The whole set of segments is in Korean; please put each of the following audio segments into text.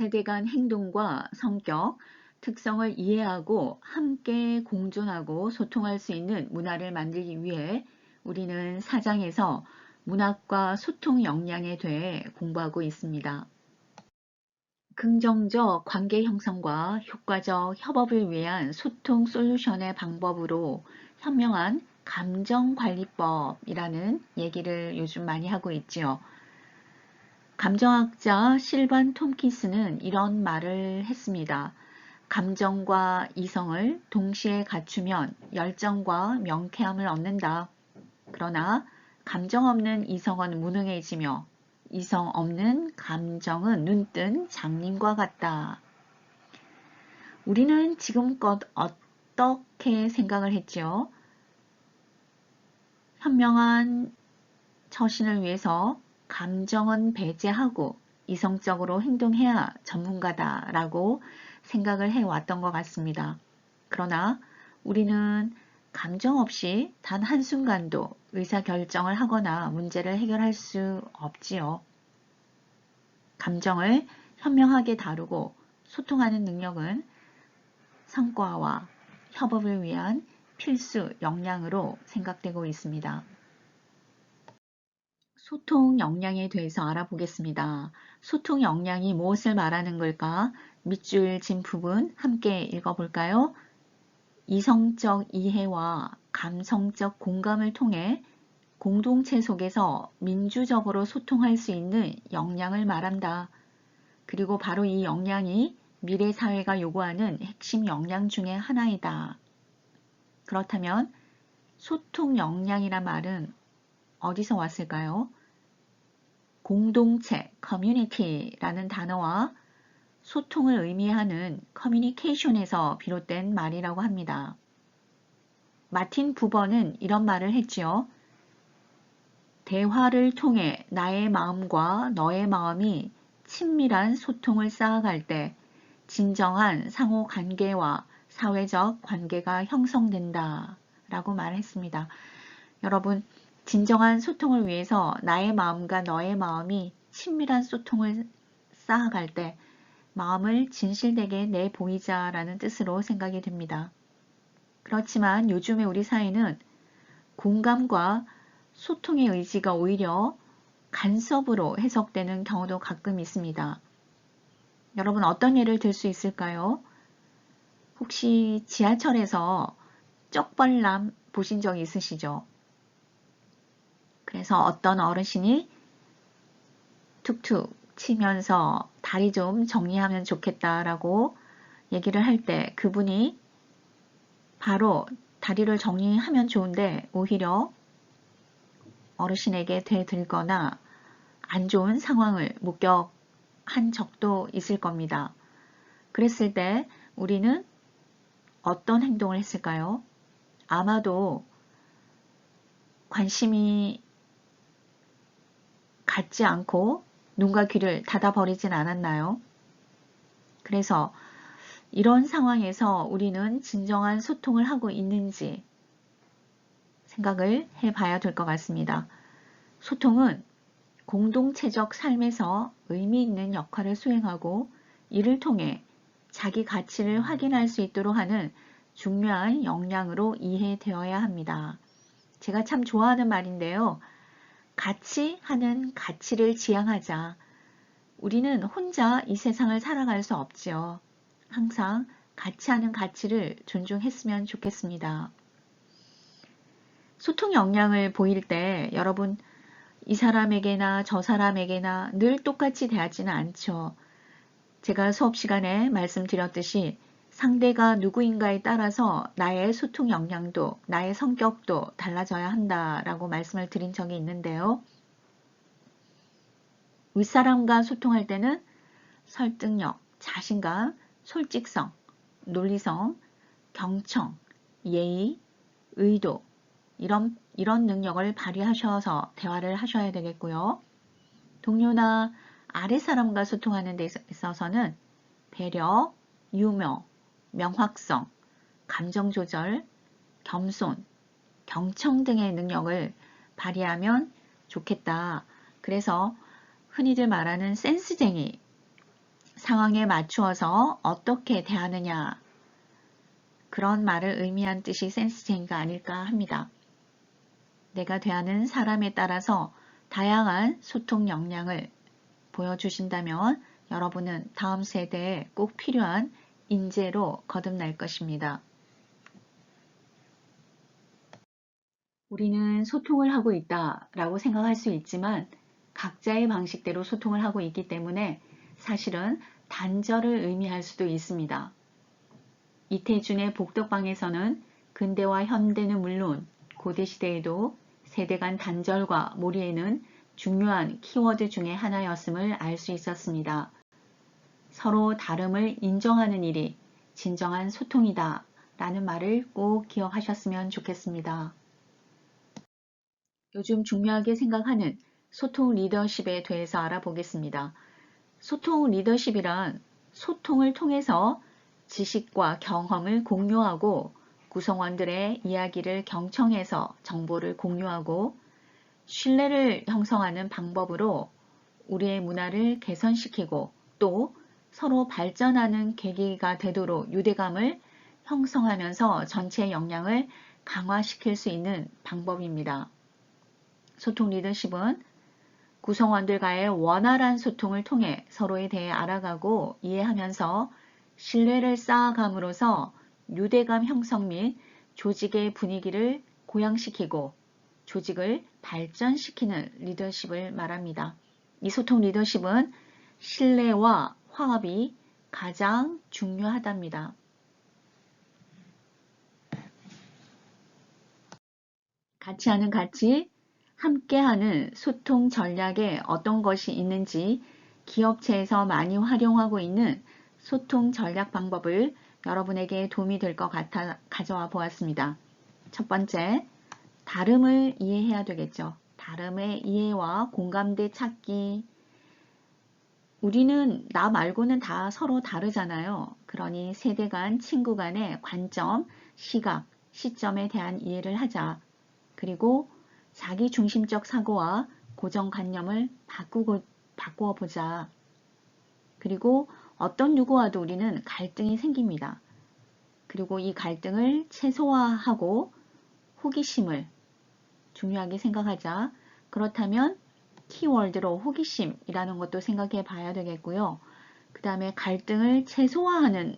세대 간 행동과 성격, 특성을 이해하고 함께 공존하고 소통할 수 있는 문화를 만들기 위해 우리는 사장에서 문학과 소통 역량에 대해 공부하고 있습니다. 긍정적 관계 형성과 효과적 협업을 위한 소통 솔루션의 방법으로 현명한 감정관리법이라는 얘기를 요즘 많이 하고 있지요. 감정학자 실반 톰키스는 이런 말을 했습니다. 감정과 이성을 동시에 갖추면 열정과 명쾌함을 얻는다. 그러나 감정 없는 이성은 무능해지며 이성 없는 감정은 눈뜬 장님과 같다. 우리는 지금껏 어떻게 생각을 했지요? 현명한 처신을 위해서 감정은 배제하고 이성적으로 행동해야 전문가다라고 생각을 해왔던 것 같습니다. 그러나 우리는 감정 없이 단 한순간도 의사결정을 하거나 문제를 해결할 수 없지요. 감정을 현명하게 다루고 소통하는 능력은 성과와 협업을 위한 필수 역량으로 생각되고 있습니다. 소통 역량에 대해서 알아보겠습니다. 소통 역량이 무엇을 말하는 걸까? 밑줄 진 부분 함께 읽어볼까요? 이성적 이해와 감성적 공감을 통해 공동체 속에서 민주적으로 소통할 수 있는 역량을 말한다. 그리고 바로 이 역량이 미래 사회가 요구하는 핵심 역량 중의 하나이다. 그렇다면 소통 역량이란 말은 어디서 왔을까요? 공동체, 커뮤니티라는 단어와 소통을 의미하는 커뮤니케이션에서 비롯된 말이라고 합니다. 마틴 부버는 이런 말을 했지요. 대화를 통해 나의 마음과 너의 마음이 친밀한 소통을 쌓아갈 때 진정한 상호 관계와 사회적 관계가 형성된다 라고 말했습니다. 여러분, 진정한 소통을 위해서 나의 마음과 너의 마음이 친밀한 소통을 쌓아갈 때 마음을 진실되게 내보이자라는 뜻으로 생각이 됩니다. 그렇지만 요즘에 우리 사회는 공감과 소통의 의지가 오히려 간섭으로 해석되는 경우도 가끔 있습니다. 여러분 어떤 예를 들 수 있을까요? 혹시 지하철에서 쪽벌남 보신 적 있으시죠? 그래서 어떤 어르신이 툭툭 치면서 다리 좀 정리하면 좋겠다라고 얘기를 할 때 그분이 바로 다리를 정리하면 좋은데 오히려 어르신에게 대들거나 안 좋은 상황을 목격한 적도 있을 겁니다. 그랬을 때 우리는 어떤 행동을 했을까요? 아마도 관심이 갖지 않고 눈과 귀를 닫아버리진 않았나요? 그래서 이런 상황에서 우리는 진정한 소통을 하고 있는지 생각을 해봐야 될 것 같습니다. 소통은 공동체적 삶에서 의미 있는 역할을 수행하고 이를 통해 자기 가치를 확인할 수 있도록 하는 중요한 역량으로 이해되어야 합니다. 제가 참 좋아하는 말인데요. 같이 하는 가치를 지향하자. 우리는 혼자 이 세상을 살아갈 수 없지요. 항상 같이 하는 가치를 존중했으면 좋겠습니다. 소통 역량을 보일 때 여러분 이 사람에게나 저 사람에게나 늘 똑같이 대하지는 않죠. 제가 수업 시간에 말씀드렸듯이 상대가 누구인가에 따라서 나의 소통 역량도 나의 성격도 달라져야 한다라고 말씀을 드린 적이 있는데요. 윗사람과 소통할 때는 설득력, 자신감, 솔직성, 논리성, 경청, 예의, 의도 이런 이런 능력을 발휘하셔서 대화를 하셔야 되겠고요. 동료나 아랫사람과 소통하는 데 있어서는 배려, 유머, 명확성, 감정 조절, 겸손, 경청 등의 능력을 발휘하면 좋겠다. 그래서 흔히들 말하는 센스쟁이, 상황에 맞추어서 어떻게 대하느냐 그런 말을 의미한 뜻이 센스체인가 아닐까 합니다. 내가 대하는 사람에 따라서 다양한 소통 역량을 보여주신다면 여러분은 다음 세대에 꼭 필요한 인재로 거듭날 것입니다. 우리는 소통을 하고 있다 라고 생각할 수 있지만 각자의 방식대로 소통을 하고 있기 때문에 사실은 단절을 의미할 수도 있습니다. 이태준의 복덕방에서는 근대와 현대는 물론 고대 시대에도 세대 간 단절과 몰이에는 중요한 키워드 중의 하나였음을 알 수 있었습니다. 서로 다름을 인정하는 일이 진정한 소통이다 라는 말을 꼭 기억하셨으면 좋겠습니다. 요즘 중요하게 생각하는 소통 리더십에 대해서 알아보겠습니다. 소통 리더십이란 소통을 통해서 지식과 경험을 공유하고 구성원들의 이야기를 경청해서 정보를 공유하고 신뢰를 형성하는 방법으로 우리의 문화를 개선시키고 또 서로 발전하는 계기가 되도록 유대감을 형성하면서 전체 역량을 강화시킬 수 있는 방법입니다. 소통 리더십은 구성원들과의 원활한 소통을 통해 서로에 대해 알아가고 이해하면서 신뢰를 쌓아감으로써 유대감 형성 및 조직의 분위기를 고양시키고 조직을 발전시키는 리더십을 말합니다. 이 소통 리더십은 신뢰와 화합이 가장 중요하답니다. 같이 하는 가치, 함께하는 소통 전략에 어떤 것이 있는지 기업체에서 많이 활용하고 있는 소통 전략 방법을 여러분에게 도움이 될 것 같아 가져와 보았습니다. 첫 번째, 다름을 이해해야 되겠죠. 다름의 이해와 공감대 찾기. 우리는 나 말고는 다 서로 다르잖아요. 그러니 세대 간, 친구 간의 관점, 시각, 시점에 대한 이해를 하자. 그리고 자기 중심적 사고와 고정관념을 바꾸고, 바꾸어 보자. 그리고 어떤 누구와도 우리는 갈등이 생깁니다. 그리고 이 갈등을 최소화하고 호기심을 중요하게 생각하자. 그렇다면 키워드로 호기심이라는 것도 생각해 봐야 되겠고요. 그 다음에 갈등을 최소화하는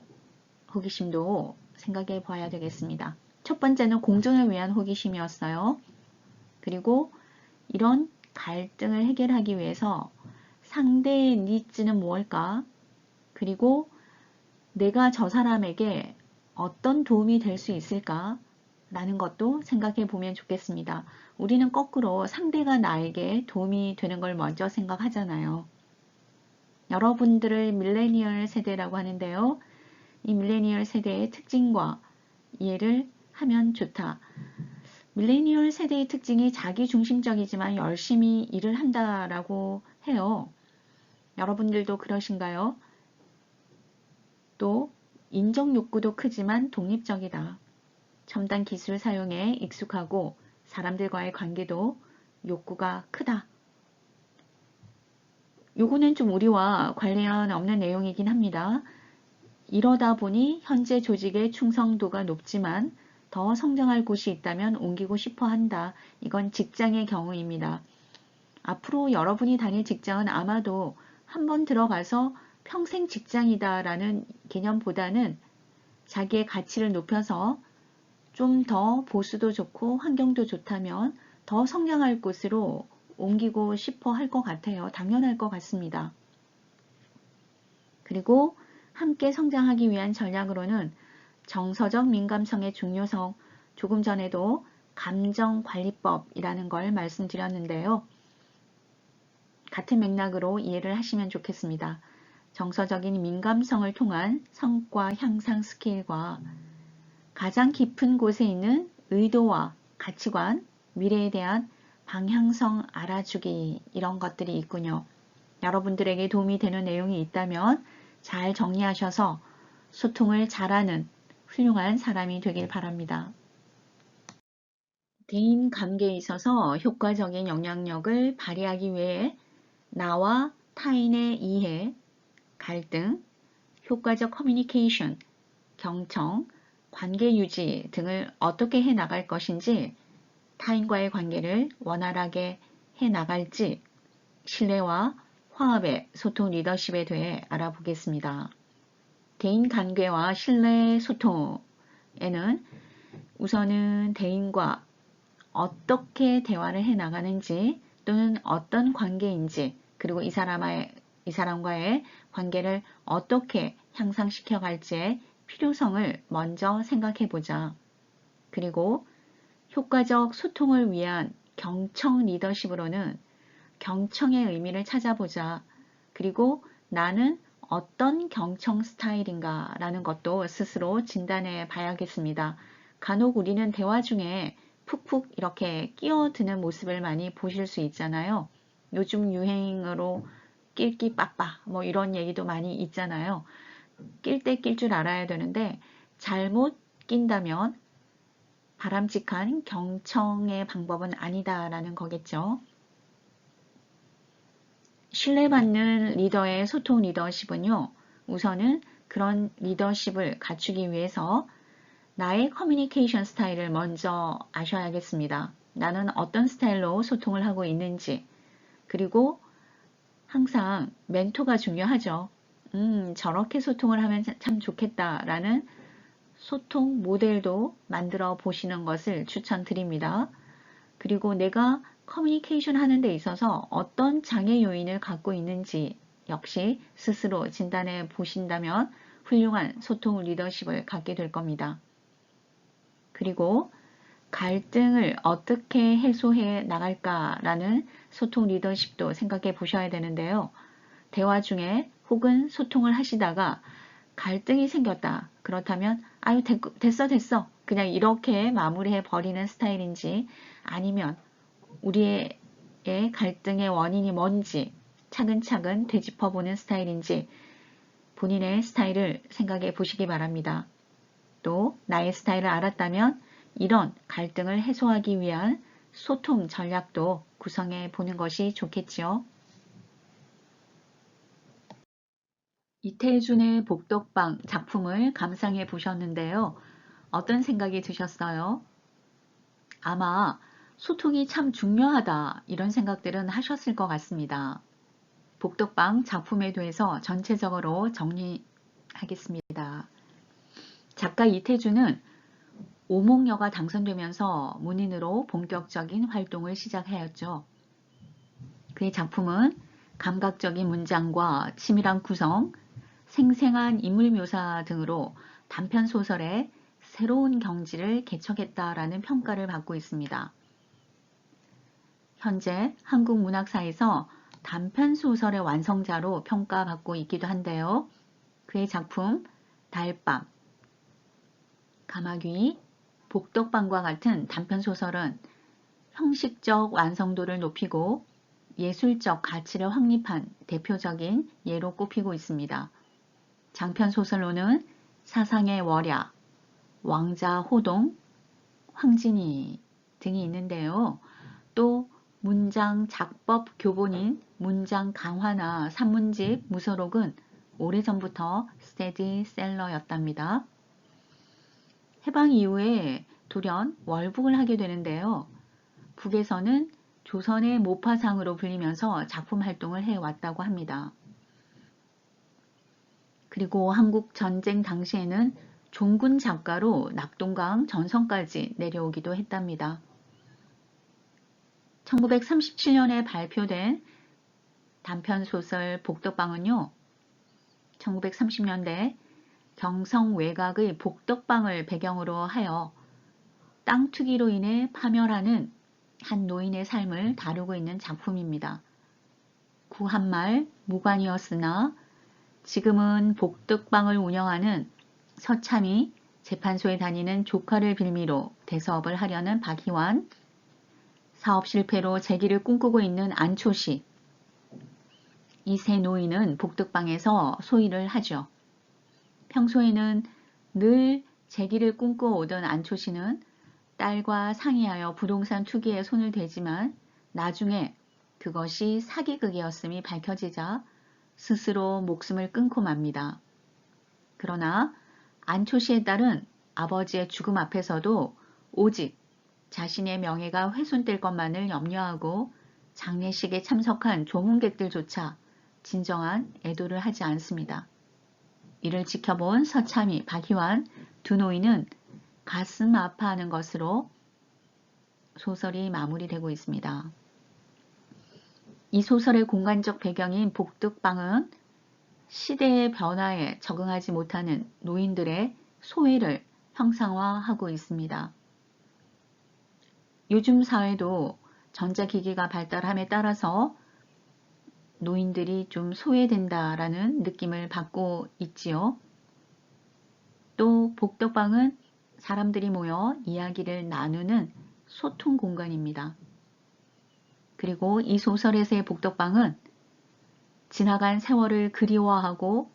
호기심도 생각해 봐야 되겠습니다. 첫 번째는 공존을 위한 호기심이었어요. 그리고 이런 갈등을 해결하기 위해서 상대의 니즈는 무엇일까? 그리고 내가 저 사람에게 어떤 도움이 될 수 있을까? 라는 것도 생각해 보면 좋겠습니다. 우리는 거꾸로 상대가 나에게 도움이 되는 걸 먼저 생각하잖아요. 여러분들을 밀레니얼 세대라고 하는데요. 이 밀레니얼 세대의 특징과 이해를 하면 좋다. 밀레니얼 세대의 특징이 자기 중심적이지만 열심히 일을 한다라고 해요. 여러분들도 그러신가요? 또 인정 욕구도 크지만 독립적이다. 첨단 기술 사용에 익숙하고 사람들과의 관계도 욕구가 크다. 요거는 좀 우리와 관련 없는 내용이긴 합니다. 이러다 보니 현재 조직의 충성도가 높지만 더 성장할 곳이 있다면 옮기고 싶어 한다. 이건 직장의 경우입니다. 앞으로 여러분이 다닐 직장은 아마도 한번 들어가서 평생 직장이다라는 개념보다는 자기의 가치를 높여서 좀 더 보수도 좋고 환경도 좋다면 더 성장할 곳으로 옮기고 싶어 할 것 같아요. 당연할 것 같습니다. 그리고 함께 성장하기 위한 전략으로는 정서적 민감성의 중요성, 조금 전에도 감정관리법이라는 걸 말씀드렸는데요. 같은 맥락으로 이해를 하시면 좋겠습니다. 정서적인 민감성을 통한 성과 향상 스킬과 가장 깊은 곳에 있는 의도와 가치관, 미래에 대한 방향성 알아주기 이런 것들이 있군요. 여러분들에게 도움이 되는 내용이 있다면 잘 정리하셔서 소통을 잘하는 훌륭한 사람이 되길 바랍니다. 대인 관계에 있어서 효과적인 영향력을 발휘하기 위해 나와 타인의 이해, 갈등, 효과적 커뮤니케이션, 경청, 관계 유지 등을 어떻게 해 나갈 것인지, 타인과의 관계를 원활하게 해 나갈지, 신뢰와 화합의 소통 리더십에 대해 알아보겠습니다. 대인 관계와 신뢰 소통에는 우선은 대인과 어떻게 대화를 해 나가는지 또는 어떤 관계인지 그리고 이 사람과의 관계를 어떻게 향상시켜 갈지의 필요성을 먼저 생각해 보자. 그리고 효과적 소통을 위한 경청 리더십으로는 경청의 의미를 찾아보자. 그리고 나는 어떤 경청 스타일인가 라는 것도 스스로 진단해 봐야겠습니다. 간혹 우리는 대화 중에 푹푹 이렇게 끼어드는 모습을 많이 보실 수 있잖아요. 요즘 유행으로 낄끼 빠빠 뭐 이런 얘기도 많이 있잖아요. 낄 때 낄 줄 알아야 되는데 잘못 낀다면 바람직한 경청의 방법은 아니다라는 거겠죠. 신뢰받는 리더의 소통 리더십은요. 우선은 그런 리더십을 갖추기 위해서 나의 커뮤니케이션 스타일을 먼저 아셔야겠습니다. 나는 어떤 스타일로 소통을 하고 있는지 그리고 항상 멘토가 중요하죠. 음, 저렇게 소통을 하면 참 좋겠다라는 소통 모델도 만들어 보시는 것을 추천드립니다. 그리고 내가 커뮤니케이션 하는 데 있어서 어떤 장애 요인을 갖고 있는지 역시 스스로 진단해 보신다면 훌륭한 소통 리더십을 갖게 될 겁니다. 그리고 갈등을 어떻게 해소해 나갈까라는 소통 리더십도 생각해 보셔야 되는데요. 대화 중에 혹은 소통을 하시다가 갈등이 생겼다. 그렇다면 아유 됐어 됐어 그냥 이렇게 마무리해 버리는 스타일인지 아니면 우리의 갈등의 원인이 뭔지 차근차근 되짚어 보는 스타일인지 본인의 스타일을 생각해 보시기 바랍니다. 또 나의 스타일을 알았다면 이런 갈등을 해소하기 위한 소통 전략도 구성해 보는 것이 좋겠지요. 이태준의 복덕방 작품을 감상해 보셨는데요. 어떤 생각이 드셨어요? 아마 소통이 참 중요하다 이런 생각들은 하셨을 것 같습니다. 복덕방 작품에 대해서 전체적으로 정리하겠습니다. 작가 이태준은 오목여가 당선되면서 문인으로 본격적인 활동을 시작하였죠. 그의 작품은 감각적인 문장과 치밀한 구성, 생생한 인물 묘사 등으로 단편 소설의 새로운 경지를 개척했다라는 평가를 받고 있습니다. 현재 한국 문학사에서 단편 소설의 완성자로 평가받고 있기도 한데요. 그의 작품 달밤, 가마귀, 복덕방과 같은 단편 소설은 형식적 완성도를 높이고 예술적 가치를 확립한 대표적인 예로 꼽히고 있습니다. 장편소설로는 사상의 월야, 왕자 호동, 황진이 등이 있는데요. 또 문장 작법 교본인 문장 강화나 산문집 무서록은 오래전부터 스테디셀러였답니다. 해방 이후에 돌연 월북을 하게 되는데요. 북에서는 조선의 모파상으로 불리면서 작품 활동을 해왔다고 합니다. 그리고 한국 전쟁 당시에는 종군 작가로 낙동강 전선까지 내려오기도 했답니다. 1937년에 발표된 단편소설 복덕방은요. 1930년대 경성 외곽의 복덕방을 배경으로 하여 땅 투기로 인해 파멸하는 한 노인의 삶을 다루고 있는 작품입니다. 구한말 무관이었으나 지금은 복덕방을 운영하는 서참이 재판소에 다니는 조카를 빌미로 대사업을 하려는 박희환, 사업 실패로 재기를 꿈꾸고 있는 안초시, 이 세 노인은 복덕방에서 소일을 하죠. 평소에는 늘 재기를 꿈꿔오던 안초 씨는 딸과 상의하여 부동산 투기에 손을 대지만 나중에 그것이 사기극이었음이 밝혀지자 스스로 목숨을 끊고 맙니다. 그러나 안초시의 딸은 아버지의 죽음 앞에서도 오직 자신의 명예가 훼손될 것만을 염려하고 장례식에 참석한 조문객들조차 진정한 애도를 하지 않습니다. 이를 지켜본 서참이, 박희환 두 노인은 가슴 아파하는 것으로 소설이 마무리되고 있습니다. 이 소설의 공간적 배경인 복덕방은 시대의 변화에 적응하지 못하는 노인들의 소외를 형상화하고 있습니다. 요즘 사회도 전자기기가 발달함에 따라서 노인들이 좀 소외된다라는 느낌을 받고 있지요. 또 복덕방은 사람들이 모여 이야기를 나누는 소통 공간입니다. 그리고 이 소설에서의 복덕방은 지나간 세월을 그리워하고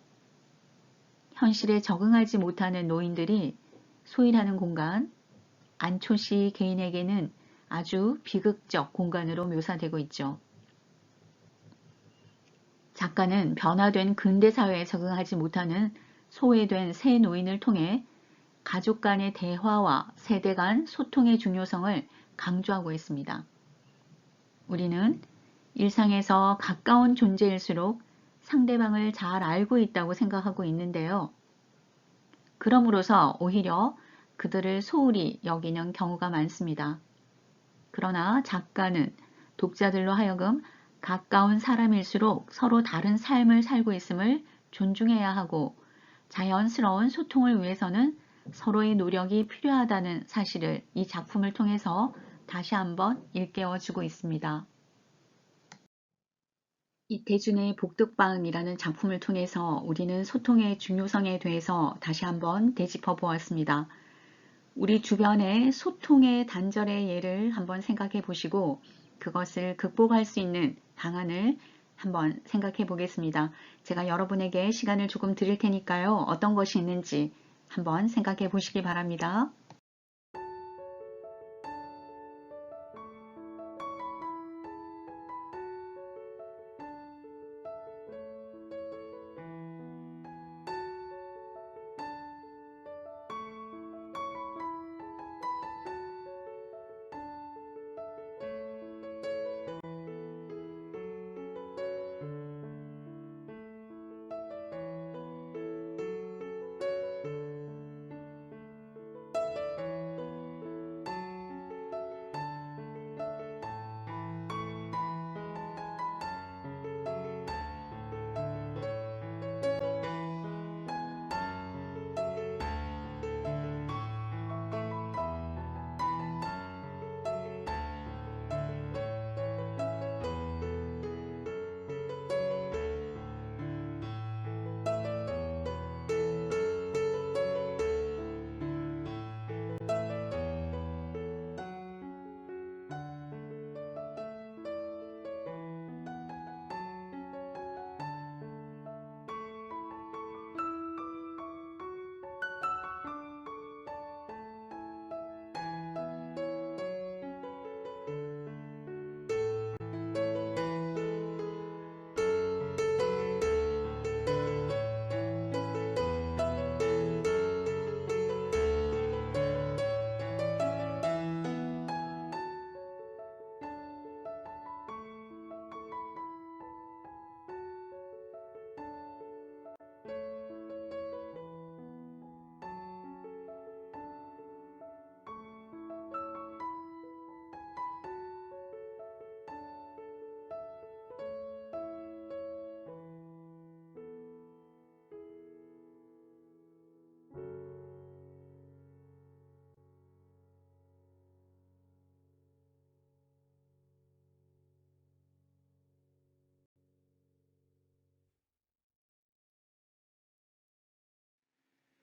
현실에 적응하지 못하는 노인들이 소일하는 공간, 안초시 개인에게는 아주 비극적 공간으로 묘사되고 있죠. 작가는 변화된 근대사회에 적응하지 못하는 소외된 새 노인을 통해 가족 간의 대화와 세대 간 소통의 중요성을 강조하고 있습니다. 우리는 일상에서 가까운 존재일수록 상대방을 잘 알고 있다고 생각하고 있는데요. 그럼으로써 오히려 그들을 소홀히 여기는 경우가 많습니다. 그러나 작가는 독자들로 하여금 가까운 사람일수록 서로 다른 삶을 살고 있음을 존중해야 하고 자연스러운 소통을 위해서는 서로의 노력이 필요하다는 사실을 이 작품을 통해서 다시 한번 일깨워 주고 있습니다. 이태준의 복덕방이라는 작품을 통해서 우리는 소통의 중요성에 대해서 다시 한번 되짚어 보았습니다. 우리 주변의 소통의 단절의 예를 한번 생각해 보시고 그것을 극복할 수 있는 방안을 한번 생각해 보겠습니다. 제가 여러분에게 시간을 조금 드릴 테니까요. 어떤 것이 있는지 한번 생각해 보시기 바랍니다.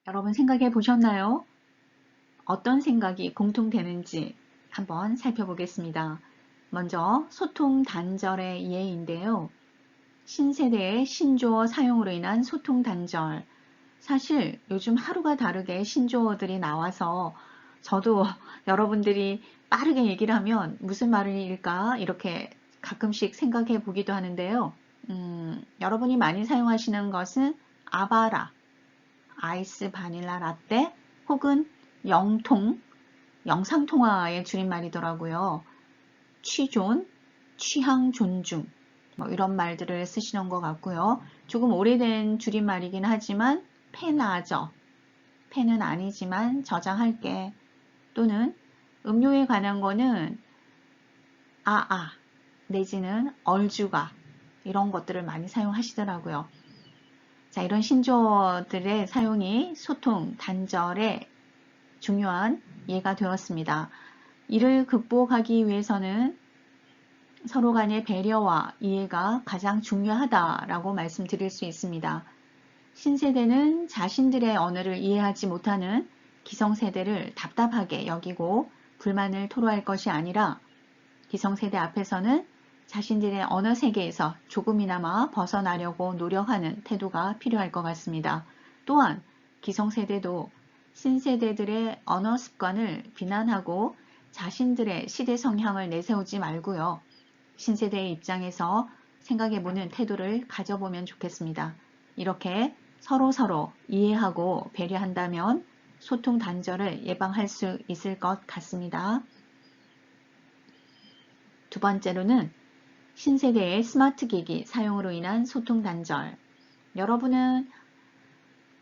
여러분 생각해 보셨나요? 어떤 생각이 공통되는지 한번 살펴보겠습니다. 먼저 소통 단절의 예인데요. 신세대의 신조어 사용으로 인한 소통 단절. 사실 요즘 하루가 다르게 신조어들이 나와서 저도 여러분들이 빠르게 얘기를 하면 무슨 말일까 이렇게 가끔씩 생각해 보기도 하는데요. 음, 여러분이 많이 사용하시는 것은 아바라, 아이스 바닐라 라떼 혹은 영통, 영상통화의 줄임말이더라고요. 취존, 취향 존중 뭐 이런 말들을 쓰시는 것 같고요. 조금 오래된 줄임말이긴 하지만 페나저, 펜은 아니지만 저장할게 또는 음료에 관한 거는 아아 내지는 얼주가 이런 것들을 많이 사용하시더라고요. 자, 이런 신조어들의 사용이 소통, 단절에 중요한 예가 되었습니다. 이를 극복하기 위해서는 서로 간의 배려와 이해가 가장 중요하다라고 말씀드릴 수 있습니다. 신세대는 자신들의 언어를 이해하지 못하는 기성세대를 답답하게 여기고 불만을 토로할 것이 아니라 기성세대 앞에서는 자신들의 언어 세계에서 조금이나마 벗어나려고 노력하는 태도가 필요할 것 같습니다. 또한 기성세대도 신세대들의 언어 습관을 비난하고 자신들의 시대 성향을 내세우지 말고요. 신세대의 입장에서 생각해보는 태도를 가져보면 좋겠습니다. 이렇게 서로 서로 이해하고 배려한다면 소통 단절을 예방할 수 있을 것 같습니다. 두 번째로는 신세대의 스마트 기기 사용으로 인한 소통 단절. 여러분은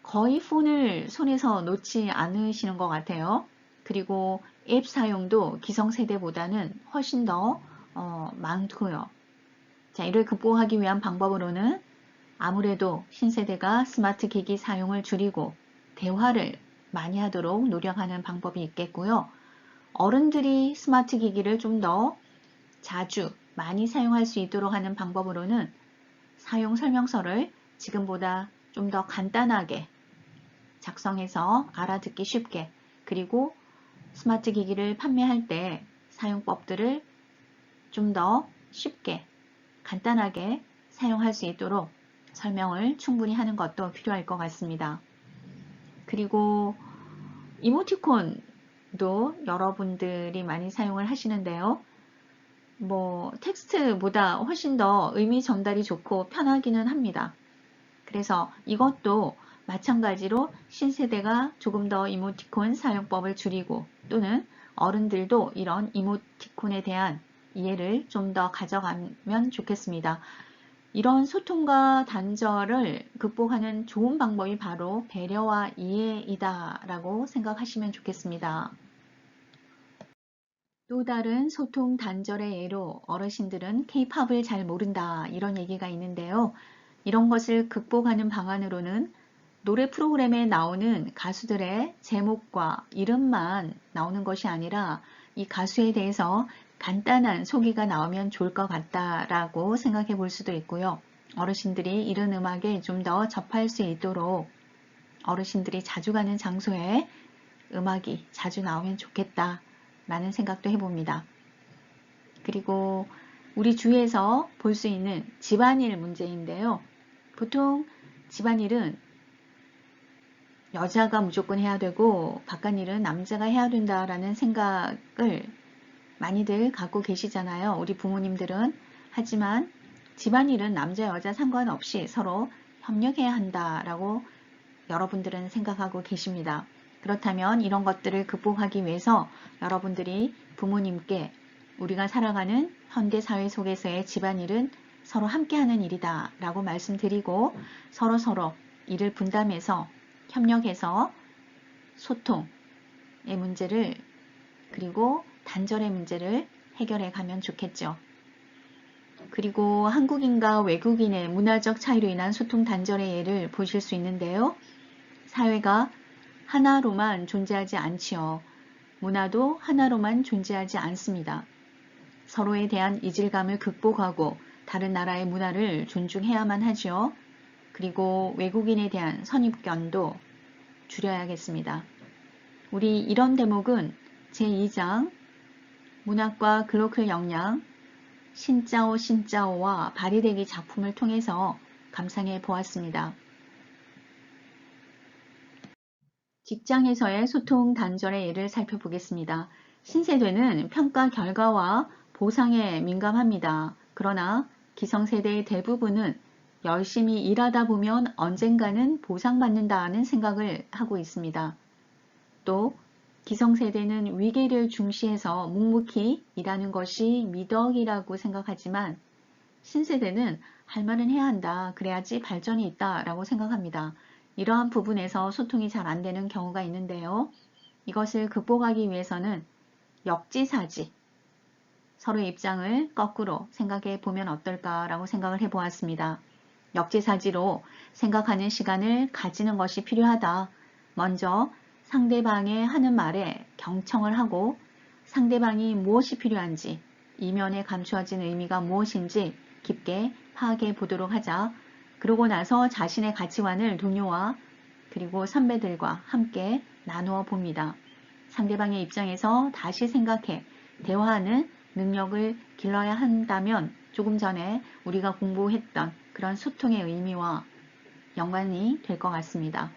거의 폰을 손에서 놓지 않으시는 것 같아요. 그리고 앱 사용도 기성세대보다는 훨씬 더 어, 많고요. 자, 이를 극복하기 위한 방법으로는 아무래도 신세대가 스마트 기기 사용을 줄이고 대화를 많이 하도록 노력하는 방법이 있겠고요. 어른들이 스마트 기기를 좀 더 자주 많이 사용할 수 있도록 하는 방법으로는 사용 설명서를 지금보다 좀 더 간단하게 작성해서 알아듣기 쉽게 그리고 스마트 기기를 판매할 때 사용법들을 좀 더 쉽게 간단하게 사용할 수 있도록 설명을 충분히 하는 것도 필요할 것 같습니다. 그리고 이모티콘도 여러분들이 많이 사용을 하시는데요. 뭐 텍스트보다 훨씬 더 의미 전달이 좋고 편하기는 합니다. 그래서 이것도 마찬가지로 신세대가 조금 더 이모티콘 사용법을 줄이고 또는 어른들도 이런 이모티콘에 대한 이해를 좀 더 가져가면 좋겠습니다. 이런 소통과 단절을 극복하는 좋은 방법이 바로 배려와 이해이다 라고 생각하시면 좋겠습니다. 또 다른 소통 단절의 예로 어르신들은 케이팝을 잘 모른다 이런 얘기가 있는데요. 이런 것을 극복하는 방안으로는 노래 프로그램에 나오는 가수들의 제목과 이름만 나오는 것이 아니라 이 가수에 대해서 간단한 소개가 나오면 좋을 것 같다라고 생각해 볼 수도 있고요. 어르신들이 이런 음악에 좀 더 접할 수 있도록 어르신들이 자주 가는 장소에 음악이 자주 나오면 좋겠다 라는 생각도 해봅니다. 그리고 우리 주위에서 볼 수 있는 집안일 문제인데요. 보통 집안일은 여자가 무조건 해야 되고 바깥일은 남자가 해야 된다라는 생각을 많이들 갖고 계시잖아요. 우리 부모님들은. 하지만 집안일은 남자 여자 상관없이 서로 협력해야 한다라고 여러분들은 생각하고 계십니다. 그렇다면 이런 것들을 극복하기 위해서 여러분들이 부모님께 우리가 살아가는 현대 사회 속에서의 집안일은 서로 함께하는 일이다 라고 말씀드리고 서로 서로 일을 분담해서 협력해서 소통의 문제를 그리고 단절의 문제를 해결해 가면 좋겠죠. 그리고 한국인과 외국인의 문화적 차이로 인한 소통 단절의 예를 보실 수 있는데요. 사회가 하나로만 존재하지 않지요. 문화도 하나로만 존재하지 않습니다. 서로에 대한 이질감을 극복하고 다른 나라의 문화를 존중해야만 하지요. 그리고 외국인에 대한 선입견도 줄여야겠습니다. 우리 이런 대목은 제2장 문학과 글로클 역량 신짜오 신짜오와 발휘되기 작품을 통해서 감상해 보았습니다. 직장에서의 소통 단절의 예를 살펴보겠습니다. 신세대는 평가 결과와 보상에 민감합니다. 그러나 기성세대의 대부분은 열심히 일하다 보면 언젠가는 보상받는다는 생각을 하고 있습니다. 또 기성세대는 위계를 중시해서 묵묵히 일하는 것이 미덕이라고 생각하지만 신세대는 할 말은 해야 한다. 그래야지 발전이 있다. 라고 생각합니다. 이러한 부분에서 소통이 잘 안 되는 경우가 있는데요. 이것을 극복하기 위해서는 역지사지, 서로의 입장을 거꾸로 생각해 보면 어떨까라고 생각을 해 보았습니다. 역지사지로 생각하는 시간을 가지는 것이 필요하다. 먼저 상대방의 하는 말에 경청을 하고 상대방이 무엇이 필요한지 이면에 감추어진 의미가 무엇인지 깊게 파악해 보도록 하자. 그러고 나서 자신의 가치관을 동료와 그리고 선배들과 함께 나누어 봅니다. 상대방의 입장에서 다시 생각해 대화하는 능력을 길러야 한다면 조금 전에 우리가 공부했던 그런 소통의 의미와 연관이 될 것 같습니다.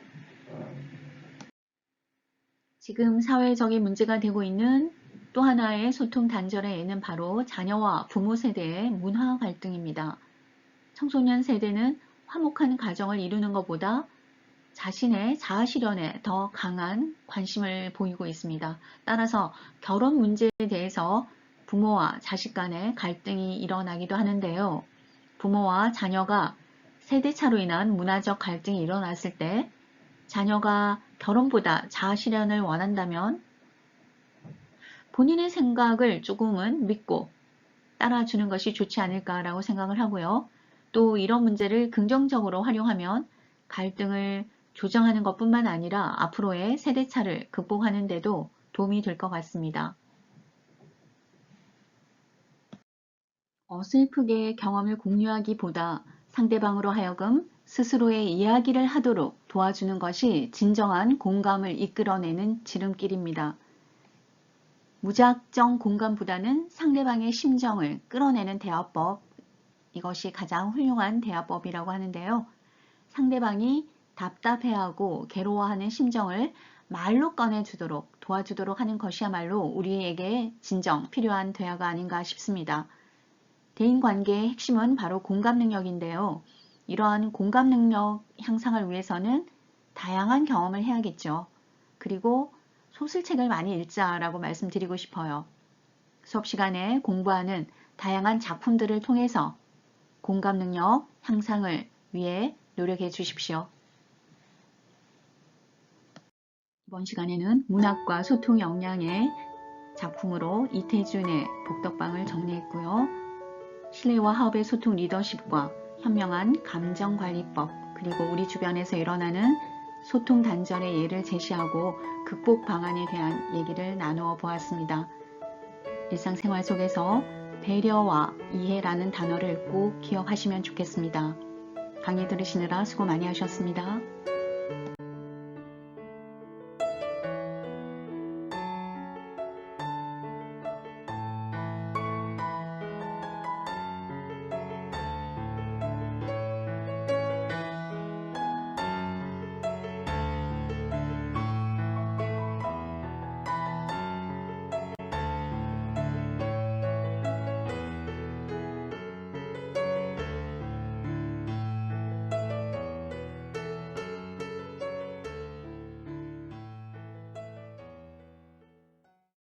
지금 사회적인 문제가 되고 있는 또 하나의 소통 단절의 예는 바로 자녀와 부모 세대의 문화 갈등입니다. 청소년 세대는 화목한 가정을 이루는 것보다 자신의 자아 실현에 더 강한 관심을 보이고 있습니다. 따라서 결혼 문제에 대해서 부모와 자식 간의 갈등이 일어나기도 하는데요. 부모와 자녀가 세대차로 인한 문화적 갈등이 일어났을 때 자녀가 결혼보다 자아 실현을 원한다면 본인의 생각을 조금은 믿고 따라주는 것이 좋지 않을까라고 생각을 하고요. 또 이런 문제를 긍정적으로 활용하면 갈등을 조정하는 것뿐만 아니라 앞으로의 세대차를 극복하는 데도 도움이 될 것 같습니다. 어슬프게 경험을 공유하기보다 상대방으로 하여금 스스로의 이야기를 하도록 도와주는 것이 진정한 공감을 이끌어내는 지름길입니다. 무작정 공감보다는 상대방의 심정을 끌어내는 대화법, 이것이 가장 훌륭한 대화법이라고 하는데요. 상대방이 답답해하고 괴로워하는 심정을 말로 꺼내주도록 도와주도록 하는 것이야말로 우리에게 진정 필요한 대화가 아닌가 싶습니다. 대인관계의 핵심은 바로 공감 능력인데요. 이러한 공감 능력 향상을 위해서는 다양한 경험을 해야겠죠. 그리고 소설책을 많이 읽자라고 말씀드리고 싶어요. 수업 시간에 공부하는 다양한 작품들을 통해서 공감 능력 향상을 위해 노력해 주십시오. 이번 시간에는 문학과 소통 역량의 작품으로 이태준의 복덕방을 정리했고요. 신뢰와 화합의 소통 리더십과 현명한 감정관리법 그리고 우리 주변에서 일어나는 소통 단절의 예를 제시하고 극복 방안에 대한 얘기를 나누어 보았습니다. 일상생활 속에서 배려와 이해라는 단어를 꼭 기억하시면 좋겠습니다. 강의 들으시느라 수고 많이 하셨습니다.